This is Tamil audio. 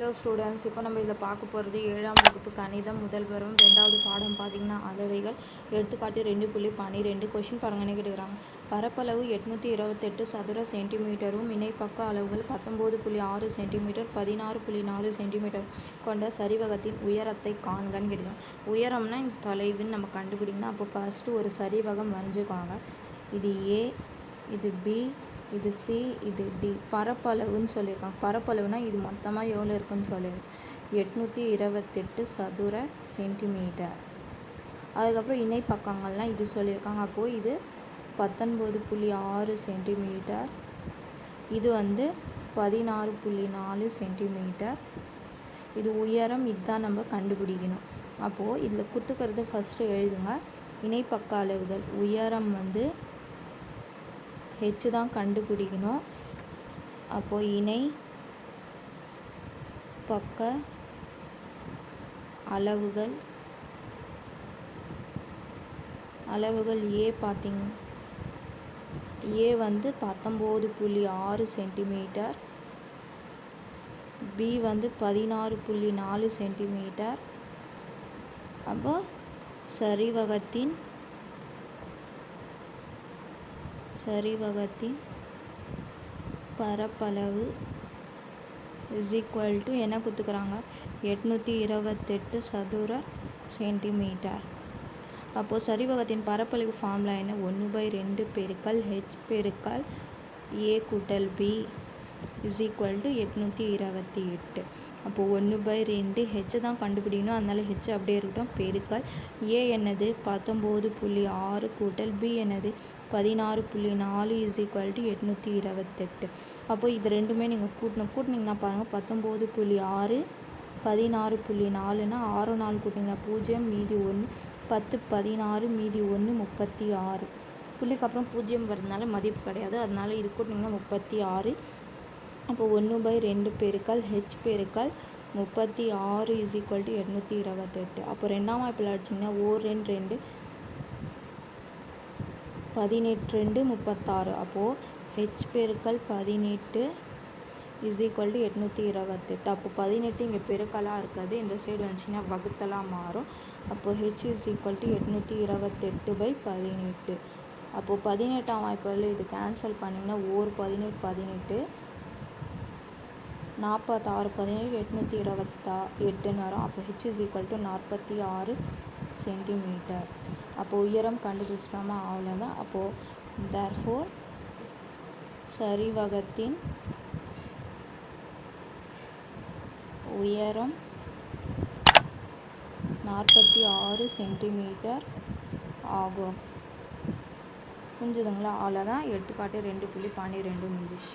ஹலோ ஸ்டூடெண்ட்ஸ் இப்போ நம்ம இதில் பார்க்க போகிறது ஏழாம் வகுப்பு கணிதம் முதல் பருவம் ரெண்டாவது பாடம் பார்த்திங்கன்னா அளவைகள். எடுத்துக்காட்டு ரெண்டு புள்ளி பன்னிரெண்டு கொஷின் பாருங்கன்னு கேட்டுக்கிறாங்க? பரப்பளவு எட்நூற்றி இருபத்தெட்டு சதுர சென்டிமீட்டரும் இணைப்பக்க அளவுகள் பத்தொம்போது புள்ளி ஆறு சென்டிமீட்டர் பதினாறு புள்ளி நாலு சென்டிமீட்டர் கொண்ட சரிவகத்தின் உயரத்தை காண்கன்னு கேட்டுக்கிறாங்க. உயரம்னா இந்த தொலைவுன்னு நம்ம கண்டுபிடிங்கன்னா அப்போ ஃபஸ்ட்டு ஒரு சரிவகம் வரைஞ்சிக்குவாங்க இது ஏ இது பி இது சி இது டி. பரப்பளவுன்னு சொல்லியிருக்காங்க. பரப்பளவுனா இது மொத்தமாக எவ்வளோ இருக்குன்னு சொல்லியிருக்கு எட்நூற்றி இருபத்தெட்டு சதுர சென்டிமீட்டர். அதுக்கப்புறம் இணை பக்கங்கள்லாம் இது சொல்லியிருக்காங்க. அப்போது இது பத்தொன்பது புள்ளி ஆறு சென்டிமீட்டர். இது வந்து பதினாறு புள்ளி நாலு சென்டிமீட்டர். இது உயரம் இதுதான் நம்ம கண்டுபிடிக்கணும். அப்போது இதில் குத்துக்கிறது ஃபஸ்ட்டு எழுதுங்க. இணைப்பக்க அளவுகள். உயரம் வந்து ஹெச் தான் கண்டுபிடிக்கணும். அப்போது இணை பக்க அளவுகள். அளவுகள் ஏ பார்த்திங்க ஏ வந்து பத்தொம்போது புள்ளி ஆறு சென்டிமீட்டர். பி வந்து பதினாறு புள்ளி நாலு சென்டிமீட்டர். அப்போ சரிவகத்தின் சரிவகத்தின் பரப்பளவு இஸ் ஈக்குவல் டு என்ன கொடுத்துக்கிறாங்க எட்நூற்றி இருபத்தெட்டு சதுர சென்டிமீட்டர் அப்போது சரிவகத்தின் பரப்பளவு ஃபார்முலா என்ன? ஒன்று பை ரெண்டு பெருக்கல் ஹெச் பெருக்கல் ஏ கூட்டல் பி இஸ் ஈக்குவல் டு எட்நூற்றி இருபத்தி எட்டு அப்போது ஒன்று பை ரெண்டு ஹெச்சை தான் கண்டுபிடிக்கணும். அதனால் ஹெச் அப்படியே இருக்கட்டும். பெருக்கல் ஏ என்னது? பத்தொம்போது புள்ளி ஆறு கூட்டல் பி என்னது? பதினாறு புள்ளி நாலு இஸ் ஈக்குவல் டு எட்நூற்றி இருபத்தெட்டு. அப்போது இது ரெண்டுமே நீங்கள் கூட்டணும் கூட்டினீங்கன்னா பாருங்கள் பத்தொம்போது புள்ளி ஆறு பதினாறு புள்ளி நாலுனா ஆறு நாலு கூட்டிங்கன்னா பூஜ்ஜியம் மீதி ஒன்று பத்து பதினாறு மீதி ஒன்று முப்பத்தி ஆறு. புள்ளிக்கு அப்புறம் பூஜ்ஜியம் வரதுனால மதிப்பு கிடையாது. அதனால் இது கூட்டினீங்கன்னா முப்பத்தி ஆறு அப்போ ஒன்று பை ரெண்டு பெருக்கல் ஹெச் பெருக்கல் முப்பத்தி ஆறு இஸ் ஈக்குவல் டு எட்நூற்றி இருபத்தெட்டு. அப்போ ரெண்டாம் வாய்ப்பில் அடிச்சிங்கன்னா ஓர் ரெண்டு ரெண்டு பதினெட்டு ரெண்டு முப்பத்தாறு. அப்போது ஹெச் பெருக்கல் பதினெட்டு இஸ் ஈக்குவல் டு எட்நூற்றி இருபத்தெட்டு. அப்போ பதினெட்டு இங்கே பெருக்கலாக இருக்காது. இந்த சைடு வந்துச்சிங்கன்னா வகுத்தலாக மாறும். அப்போது ஹெச் இஸ் ஈக்குவல் டு எட்நூற்றி இருபத்தெட்டு பை பதினெட்டு. அப்போது பதினெட்டாம் வாய்ப்பில் இது கேன்சல் பண்ணிங்கன்னா ஓர் பதினெட்டு பதினெட்டு நாற்பத்தாறு பதினேழு எட்நூற்றி இருபத்தா எட்டு நேரம் அப்போ ஹெச் இஸ் ஈக்குவல் டு நாற்பத்தி ஆறு சென்டிமீட்டர் அப்போது உயரம் கண்டுபிடிச்சிட்டோமா? அவ்வளோதான் அப்போது தேர்ஃபோர் சரிவகத்தின் உயரம் நாற்பத்தி ஆறு சென்டிமீட்டர் ஆகும். புரிஞ்சுதுங்களா? அவ்வளோதான் எடுத்துக்காட்டு ரெண்டு புள்ளி பன்னிரெண்டு முடிஞ்சிச்சு.